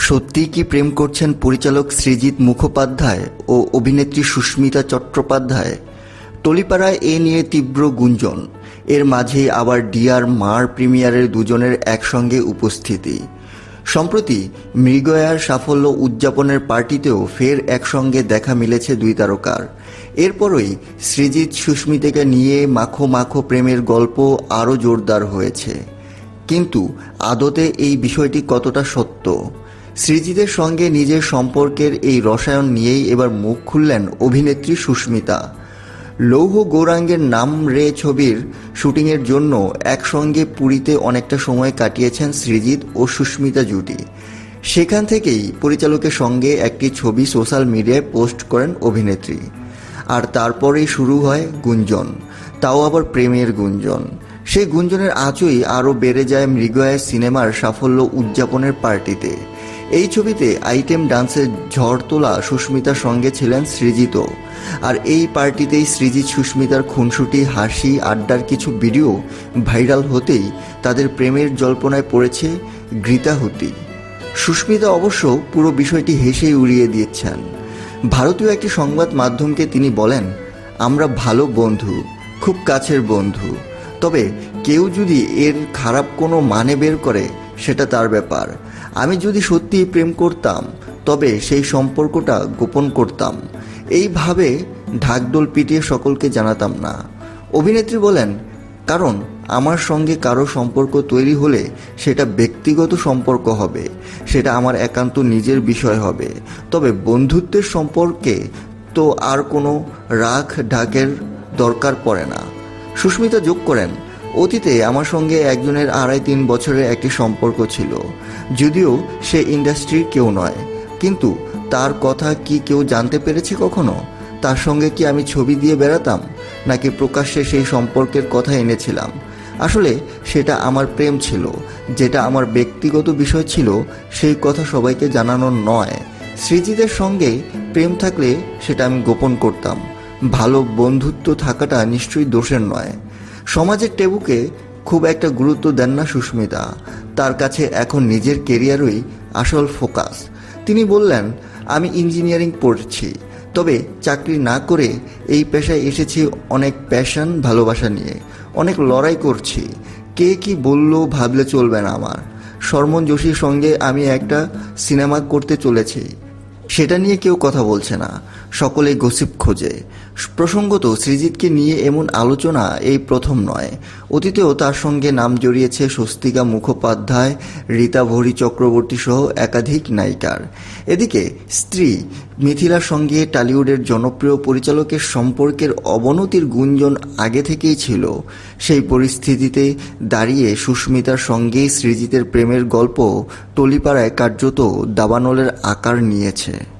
সত্যিই কি প্রেম করছেন পরিচালক সৃজিত মুখোপাধ্যায় ও অভিনেত্রী সুস্মিতা চট্টোপাধ্যায়? টলিপাড়ায় এ নিয়ে তীব্র গুঞ্জন। এর মাঝেই আবার ডিয়ার মার প্রিমিয়ারের দুজনের একসঙ্গে উপস্থিতি। সম্প্রতি মৃগয়ার সাফল্য উদযাপনের পার্টিতেও ফের একসঙ্গে দেখা মিলেছে দুই তারকার। এরপরই সৃজিত সুস্মিতাকে নিয়ে মাখো মাখো প্রেমের গল্প আরও জোরদার হয়েছে। কিন্তু আদতে এই বিষয়টি কতটা সত্য? সৃজিতের সঙ্গে নিজের সম্পর্কের এই রসায়ন নিয়েই এবার মুখ খুললেন অভিনেত্রী সুস্মিতা। লৌহ গৌরাঙ্গের নাম রে ছবির শুটিংয়ের জন্য একসঙ্গে পুরীতে অনেকটা সময় কাটিয়েছেন সৃজিত ও সুস্মিতা জুটি। সেখান থেকেই পরিচালকের সঙ্গে একটি ছবি সোশ্যাল মিডিয়ায় পোস্ট করেন অভিনেত্রী। আর তারপরেই শুরু হয় গুঞ্জন। তাও আবার প্রেমের গুঞ্জন। সেই গুঞ্জনের আঁচই আরও বেড়ে যায় মৃগয়ায় সিনেমার সাফল্য উদযাপনের পার্টিতে। এই ছবিতে আইটেম ডান্সের ঝড় তোলা সুস্মিতার সঙ্গে ছিলেন সৃজিত। আর এই পার্টিতেই সৃজিত সুস্মিতার খুনসুটি, হাসি, আড্ডার কিছু ভিডিও ভাইরাল হতেই তাদের প্রেমের জল্পনায় পড়েছে গীতাহুতি সুস্মিতা অবশ্য পুরো বিষয়টি হেসেই উড়িয়ে দিয়েছেন। ভারতীয় একটি সংবাদ মাধ্যমকে তিনি বলেন, আমরা ভালো বন্ধু, খুব কাছের বন্ধু। তবে কেউ যদি এর খারাপ কোনো মানে বের করে সেটা তার ব্যাপার। আমি যদি সত্যিই প্রেম করতাম, তবে সেই সম্পর্কটা গোপন করতাম। এইভাবে ঢাকডোল পিটিয়ে সকলকে জানাতাম না। অভিনেত্রী বলেন, কারণ আমার সঙ্গে কারও সম্পর্ক তৈরি হলে সেটা ব্যক্তিগত সম্পর্ক হবে। সেটা আমার একান্ত নিজের বিষয় হবে। তবে বন্ধুত্বের সম্পর্কে তো আর কোনো রাখ ঢাকের দরকার পড়ে না। সুস্মিতা যোগ করেন অতীতে আমার সঙ্গে একজনের আড়াই তিন বছরের একটি সম্পর্ক ছিল। যদিও সে ইন্ডাস্ট্রির কেউ নয়। কিন্তু তার কথা কি কেউ জানতে পেরেছে কখনো? তার সঙ্গে কি আমি ছবি দিয়ে বেড়াতাম? নাকি প্রকাশ্যে সেই সম্পর্কের কথা এনেছিলাম? আসলে সেটা আমার প্রেম ছিল। যেটা আমার ব্যক্তিগত বিষয় ছিল, সেই কথা সবাইকে জানানো নয়। সৃজিতের সঙ্গে প্রেম থাকলে সেটা আমি গোপন করতাম। ভালো বন্ধুত্ব থাকাটা নিশ্চয়ই দোষের নয়। সমাজের টেবুকে খুব একটা গুরুত্ব দেন না সুস্মিতা। তার কাছে এখন নিজের কেরিয়ারই আসল ফোকাস। তিনি বললেন, আমি ইঞ্জিনিয়ারিং পড়ছি, তবে চাকরি না করে এই পেশায় এসেছি অনেক প্যাশন ভালোবাসা নিয়ে। অনেক লড়াই করছি। কে কি বলল ভাবলে চলবে না আমার। শর্মন যোশীর সঙ্গে আমি একটা সিনেমা করতে চলেছি। সেটা নিয়ে কেউ কথা বলছে না। সকলেই গসিপ খোঁজে। প্রসঙ্গত, সৃজিতকে নিয়ে এমন আলোচনা এই প্রথম নয়। অতীতেও তার সঙ্গে নাম জড়িয়েছে স্বস্তিকা মুখোপাধ্যায়, রীতা ভরি চক্রবর্তী সহ একাধিক নায়িকার। এদিকে, স্ত্রী মিথিলার সঙ্গে টালিউডের জনপ্রিয় পরিচালকের সম্পর্কের অবনতির গুঞ্জন আগে থেকেই ছিল। সেই পরিস্থিতিতে দাঁড়িয়ে সুস্মিতার সঙ্গেই সৃজিতের প্রেমের গল্প টলিপাড়ায় কার্যত দাবানলের আকার নিয়েছে।